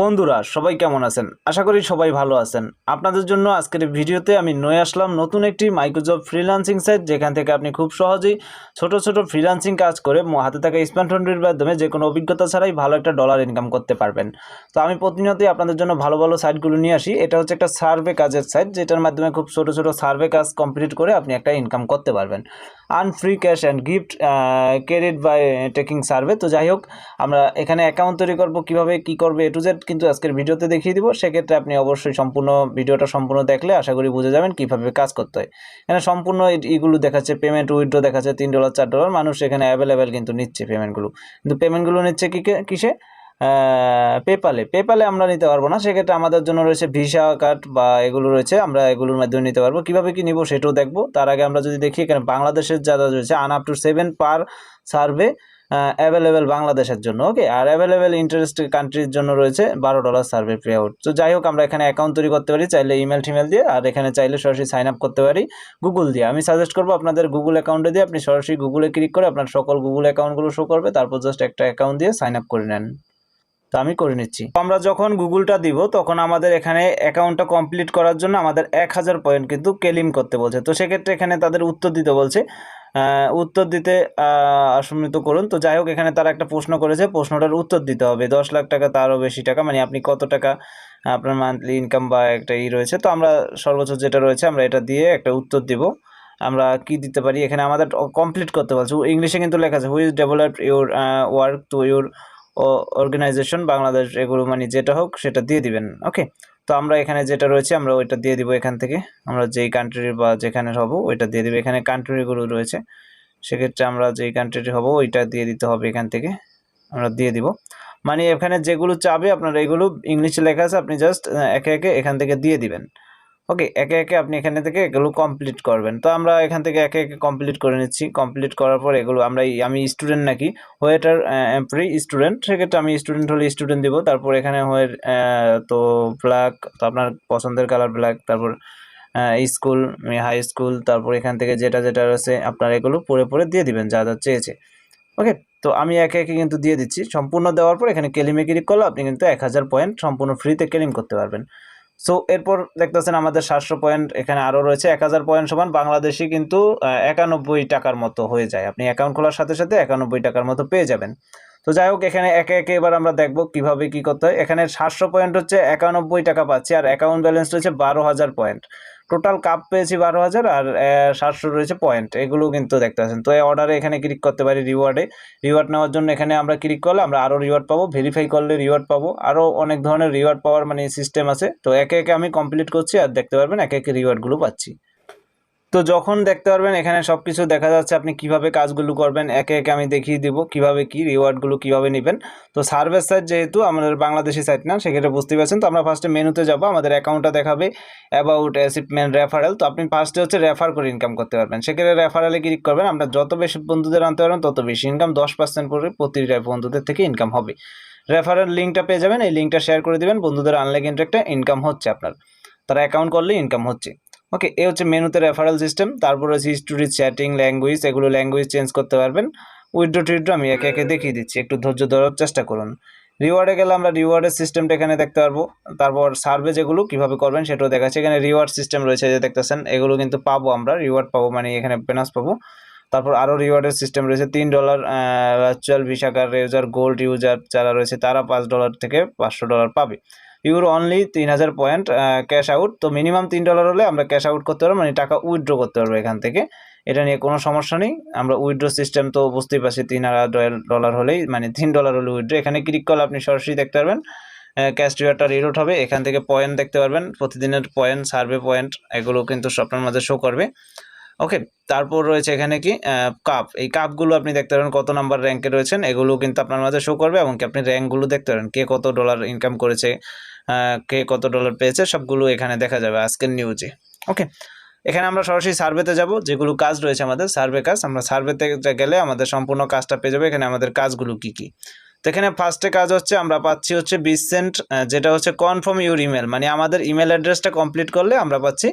বন্ধুরা, সবাই কেমন আছেন? আশা করি সবাই ভালো আছেন। আপনাদের জন্য আজকের ভিডিওতে আমি নিয়ে আসলাম নতুন একটি মাইক্রোজব ফ্রিল্যান্সিং সাইট যেখান থেকে আপনি খুব সহজেই ছোট ছোট ফ্রিল্যান্সিং কাজ করে হাতে থাকা স্মার্টফোনটির মাধ্যমে যে কোনো অভিজ্ঞতা ছাড়াই ভালো একটা ডলার ইনকাম করতে পারবেন। তো আমি প্রতিনিয়তই আপনাদের জন্য ভালো ভালো সাইটগুলো নিয়ে আসি। এটা হচ্ছে একটা সার্ভে কাজের সাইট যেটার মাধ্যমে খুব ছোট ছোট সার্ভে কাজ কমপ্লিট করে আপনি একটা ইনকাম করতে পারবেন। Earn free cash and gift credit by taking survey তো যাই হোক, আমরা এখানে অ্যাকাউন্ট তৈরি করব, কীভাবে, কী করবে এ টু জেড কিন্তু আজকের ভিডিওতে দেখিয়ে দিব। সেক্ষেত্রে আপনি অবশ্যই সম্পূর্ণ ভিডিওটা সম্পূর্ণ দেখলে আশা করি বুঝে যাবেন কীভাবে কাজ করতে হয়। এখানে সম্পূর্ণ এইগুলো দেখাচ্ছে পেমেন্ট উইথড্র দেখাচ্ছে, তিন ডলার, চার ডলার। মানুষ এখানে অ্যাভেলেবেল কিন্তু নিচ্ছে পেমেন্টগুলো কিন্তু পেমেন্টগুলো নিচ্ছে কী কিসে? পেপালে পেপালে আমরা নিতে পারব না। সেক্ষেত্রে আমাদের জন্য রয়েছে ভিসা কার্ড বা এগুলো রয়েছে, আমরা এগুলোর মাধ্যমে নিতে পারব। কীভাবে কি নিব সেটাও দেখব। তার আগে আমরা যদি দেখি, এখানে বাংলাদেশের যারা রয়েছে earn up to seven per survey available বাংলাদেশের জন্য ওকে আর অ্যাভেলেবেল ইন্টারেস্ট কান্ট্রির জন্য রয়েছে বারো ডলার সার্ভে পে আউট তো যাই হোক, আমরা এখানে অ্যাকাউন্ট তৈরি করতে পারি, চাইলে ইমেল টিমেল দিয়ে, আর এখানে চাইলে সরাসরি সাইন আপ করতে পারি গুগল দিয়ে। আমি সাজেস্ট করব আপনাদের গুগল অ্যাকাউন্টে দিয়ে আপনি সরাসরি গুগলে ক্লিক করে আপনার সকল গুগল অ্যাকাউন্টগুলো শো করবে, তারপর জাস্ট একটা অ্যাকাউন্ট দিয়ে সাইন আপ করে নেন। তো আমি করে নিচ্ছি। আমরা যখন গুগলটা দিব, তখন আমাদের এখানে অ্যাকাউন্টটা কমপ্লিট করার জন্য আমাদের এক হাজার পয়েন্ট কিন্তু ক্লেম করতে বলছে। তো সেক্ষেত্রে এখানে তাদের উত্তর দিতে বলছে উত্তর দিতে সম্মিলিত করুন। তো যাই হোক, এখানে তারা একটা প্রশ্ন করেছে। প্রশ্নটার উত্তর দিতে হবে। দশ লাখ টাকা তারও বেশি টাকা। মানে আপনি কত টাকা, আপনার মান্থলি ইনকাম বা একটা ই রয়েছে, তো আমরা সর্বোচ্চ যেটা রয়েছে, আমরা এটা দিয়ে একটা উত্তর দিব। আমরা কি দিতে পারি? এখানে আমাদের কমপ্লিট করতে বলছে। ইংলিশে কিন্তু লেখা আছে which develop your work to your organization Bangladesh, এগুলো মানে যেটা হোক, সেটা দিয়ে দিবেন। ওকে তো আমরা এখানে যেটা রয়েছে, আমরা ওইটা দিয়ে দিব এখান থেকে। আমরা যেই কান্ট্রির বা যেখানে হব, ওইটা দিয়ে দিব। এখানে কান্ট্রিগুলো রয়েছে, সেক্ষেত্রে আমরা যেই কান্ট্রিটি হব, ওইটা দিয়ে দিতে হবে এখান থেকে। আমরা দিয়ে দিব। মানে এখানে যেগুলো চাবে আপনার, এগুলো ইংলিশে লেখা আছে, আপনি জাস্ট একে একে এখান থেকে দিয়ে দিবেন। ওকে একে একে আপনি এখানে থেকে এগুলো কমপ্লিট করবেন। তো আমরা এখান থেকে একে একে কমপ্লিট করে নিচ্ছি। কমপ্লিট করার পর এগুলো আমরা আমি স্টুডেন্ট নাকি ওয়েটার এমপ্লয়ি স্টুডেন্ট সেক্ষেত্রে আমি স্টুডেন্ট হলে স্টুডেন্ট দিব। তারপর এখানে হয়ে তো ব্ল্যাক তো আপনার পছন্দের কালার ব্ল্যাক তারপর স্কুল হাই স্কুল তারপর এখান থেকে যেটা যেটা রয়েছে আপনার এগুলো পরে পরে দিয়ে দিবেন যা যা চেয়েছে। ওকে তো আমি একে একে কিন্তু দিয়ে দিচ্ছি। সম্পূর্ণ দেওয়ার পর এখানে কেলিমে ক্লিক করলে আপনি কিন্তু এক হাজার পয়েন্ট সম্পূর্ণ ফ্রিতে ক্লেম করতে পারবেন। সো এরপর দেখতেছেন আমাদের সাতশো পয়েন্ট এখানে আরও রয়েছে এক হাজার পয়েন্ট সমান বাংলাদেশি কিন্তু একানব্বই টাকার মতো হয়ে যায়। আপনি অ্যাকাউন্ট খোলার সাথে সাথে একানব্বই টাকার মতো পেয়ে যাবেন। তো যাই হোক, এখানে একে একে এবার আমরা দেখব কীভাবে কি করতে হয়। এখানে সাতশো পয়েন্ট হচ্ছে একানব্বই টাকা পাচ্ছি, আর অ্যাকাউন্ট ব্যালেন্স রয়েছে বারো হাজার পয়েন্ট টোটাল কাপ পেয়েছি বারো হাজার আর সাতশো রয়েছে পয়েন্ট এগুলো কিন্তু দেখতে পাচ্ছেন। তো এই অর্ডারে এখানে ক্লিক করতে পারি রিওয়ার্ডে রিওয়ার্ড নেওয়ার জন্য এখানে আমরা ক্লিক করলে আমরা আরও রিওয়ার্ড পাবো। ভেরিফাই করলে রিওয়ার্ড পাবো। আরও অনেক ধরনের রিওয়ার্ড পাওয়ার মানে সিস্টেম আছে। তো একে একে আমি কমপ্লিট করছি আর দেখতে পারবেন একে একে রিওয়ার্ডগুলো পাচ্ছি। তো যখন দেখতে পারবেন, এখানে সব কিছু দেখা যাচ্ছে আপনি কীভাবে কাজগুলো করবেন, একে একে আমি দেখিয়ে দিব কীভাবে কি রিওয়ার্ডগুলো কীভাবে নেবেন। তো সার্ভিস সাইট যেহেতু আমাদের বাংলাদেশি সাইট না, সেক্ষেত্রে বুঝতে পারছেন। তো আমরা ফার্স্টে মেনুতে যাব, আমাদের অ্যাকাউন্টটা দেখাবে অ্যাবাউট অ্যাসিপমেন্ট রেফারেল তো আপনি ফার্স্টে হচ্ছে রেফার করে ইনকাম করতে পারবেন। সেক্ষেত্রে রেফারেলে ক্লিক করবেন, আমরা যত বেশি বন্ধুদের আনতে পারবেন, তত বেশি ইনকাম দশ পার্সেন্ট করে প্রতি বন্ধুদের থেকে ইনকাম হবে। রেফারেল লিঙ্কটা পেয়ে যাবেন, এই লিঙ্কটা শেয়ার করে দিবেন, বন্ধুদের আনলে কিন্তু একটা ইনকাম হচ্ছে আপনার। তারা অ্যাকাউন্ট করলে ইনকাম হচ্ছে। ওকে এ হচ্ছে মেনুতে রেফারেল সিস্টেম তারপর হচ্ছে হিস্টোরি চ্যাটিং ল্যাঙ্গুয়েজ এগুলো ল্যাঙ্গুয়েজ চেঞ্জ করতে পারবেন। উইড্রো টিড্রো আমি একে একে দেখিয়ে দিচ্ছি, একটু ধৈর্য ধরার চেষ্টা করুন। রিওয়ার্ডে গেলে আমরা রিওয়ার্ডের সিস্টেমটা এখানে দেখতে পারব। তারপর সার্ভে যেগুলো কীভাবে করবেন সেটাও দেখাচ্ছে। এখানে রিওয়ার্ড সিস্টেম রয়েছে, যে দেখতেছেন, এগুলো কিন্তু পাবো আমরা রিওয়ার্ড পাবো মানে এখানে বোনাস পাবো। তারপর আরও রিওয়ার্ডের সিস্টেম রয়েছে, তিন dollar virtual visa card user gold user যারা রয়েছে, তারা পাঁচ ডলার থেকে পাঁচশো ডলার পাবে। ইউরো অনলি তিন হাজার পয়েন্ট ক্যাশ আউট তো মিনিমাম তিন ডলার হলে আমরা ক্যাশ আউট করতে পারব মানে টাকা উইথড্র করতে পারব এখান থেকে। এটা নিয়ে কোনো সমস্যা নেই। আমরা উইথড্র সিস্টেম তো বুঝতেই পারছি, তিন হাজার ডলার হলেই মানে তিন ডলার হলে উইথড্র এখানে ক্লিক করলে আপনি সরাসরি দেখতে পারবেন ক্যাশ রিওয়ার্ডটা রিরোড হবে। এখান থেকে পয়েন্ট দেখতে পারবেন, প্রতিদিনের পয়েন্ট সার্ভে পয়েন্ট এগুলো কিন্তু আপনার মাঝে শো করবে। ওকে তারপর রয়েছে এখানে কি কাপ এই কাপগুলো আপনি দেখতে পারেন কত নাম্বার র্যাঙ্কে রয়েছেন, এগুলো কিন্তু আপনার মাঝে শো করবে, এবং কি আপনি র্যাঙ্কগুলো দেখতে পারেন, কে কত ডলার ইনকাম করেছে। কে কত ডলার পেয়েছে, সবগুলো এখানে দেখা যাবে আজকের নিউজে ওকে এখানে আমরা সরাসরি সার্ভেতে যাব, যেগুলো কাজ রয়েছে আমাদের সার্ভে কাজ। আমরা সার্ভেতে গেলে আমাদের সম্পূর্ণ কাজটা পেয়ে যাবে, এখানে আমাদের কাজগুলো কি কি। তো এখানে ফার্স্টে কাজ হচ্ছে, আমরা পাচ্ছি হচ্ছে বিশ সেন্ট যেটা হচ্ছে কনফার্ম ইউর ইমেল মানে আমাদের ইমেল অ্যাড্রেসটা কমপ্লিট করলে আমরা পাচ্ছি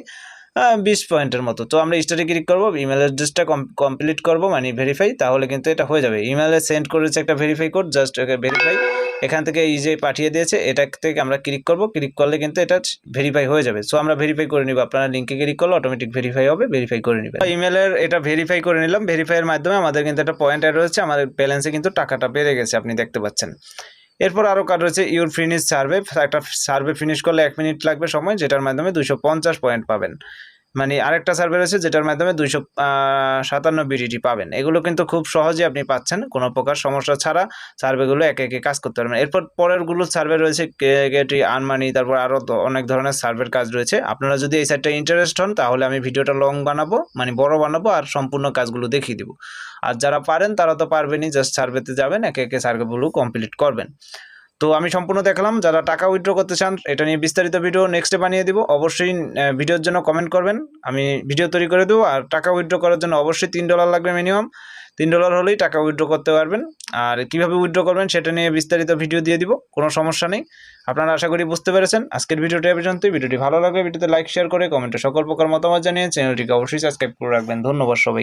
বিশ পয়েন্টের মতো। তো আমরা স্টারে ক্লিক করব ইমেল অ্যাড্রেসটা কমপ্লিট করব মানে ভেরিফাই তাহলে কিন্তু এটা হয়ে যাবে। ইমেলে সেন্ড করেছে একটা verify code just okay verify এখান থেকে এই যে পাঠিয়ে দিয়েছে, এটা থেকে আমরা ক্লিক করব ক্লিক করলে কিন্তু এটা ভেরিফাই হয়ে যাবে। সো আমরা ভেরিফাই করে নিব, আপনারা লিঙ্কে ক্লিক করলে অটোমেটিক ভেরিফাই হবে ভেরিফাই করে নেবেন। ইমেলের এটা ভেরিফাই করে নিলাম ভেরিফাইয়ের মাধ্যমে আমাদের কিন্তু একটা পয়েন্ট অ্যাড হয়েছে আমাদের ব্যালেন্সে কিন্তু টাকাটা বেড়ে গেছে, আপনি দেখতে পাচ্ছেন। এরপর আরও কার্ড রয়েছে ইউর ফিনিশ সার্ভে একটা সার্ভে ফিনিশ করলে এক মিনিট লাগবে সময়, যেটার মাধ্যমে দুশো পঞ্চাশ পয়েন্ট পাবেন। মানে আরেকটা সার্ভে রয়েছে যেটার মাধ্যমে দুইশো সাতান্ন বিডিটি পাবেন। এগুলো কিন্তু খুব সহজে আপনি পাচ্ছেন, কোনো প্রকার সমস্যা ছাড়া সার্ভেগুলো একে একে কাজ করতে পারবেন। এরপর পরেরগুলো সার্ভে রয়েছে কেটি, আনমানি, তারপর আরও অনেক ধরনের সার্ভের কাজ রয়েছে। আপনারা যদি এই সাইডটা ইন্টারেস্ট হন, তাহলে আমি ভিডিওটা লং বানাবো মানে বড় বানাবো আর সম্পূর্ণ কাজগুলো দেখিয়ে দিব। আর যারা পারেন, তারা তো পারবেনই জাস্ট সার্ভেতে যাবেন, একে একে সার্ভেগুলো কমপ্লিট করবেন। তো আমি সম্পূর্ণ দেখালাম, যারা টাকা উইথড্র করতে চান, এটা নিয়ে বিস্তারিত ভিডিও নেক্সটে বানিয়ে দিব। অবশ্যই ভিডিওর জন্য কমেন্ট করবেন। আমি ভিডিও তৈরি করে দেবো, আর টাকা উইথড্র করার জন্য অবশ্যই তিন ডলার লাগবে মিনিমাম তিন ডলার হলেই টাকা উইথড্র করতে পারবেন। আর কীভাবে উইথড্র করবেন, সেটা নিয়ে বিস্তারিত ভিডিও দিয়ে দিব, কোনো সমস্যা নেই। আপনারা আশা করি বুঝতে পেরেছেন। আজকের ভিডিওটি পর্যন্তই। ভিডিওটি ভালো লাগলে ভিডিওতে লাইক শেয়ার করে কমেন্টে সকল প্রকার মতামত জানিয়ে চ্যানেলটিকে অবশ্যই সাবস্ক্রাইব করে রাখবেন। ধন্যবাদ সবাই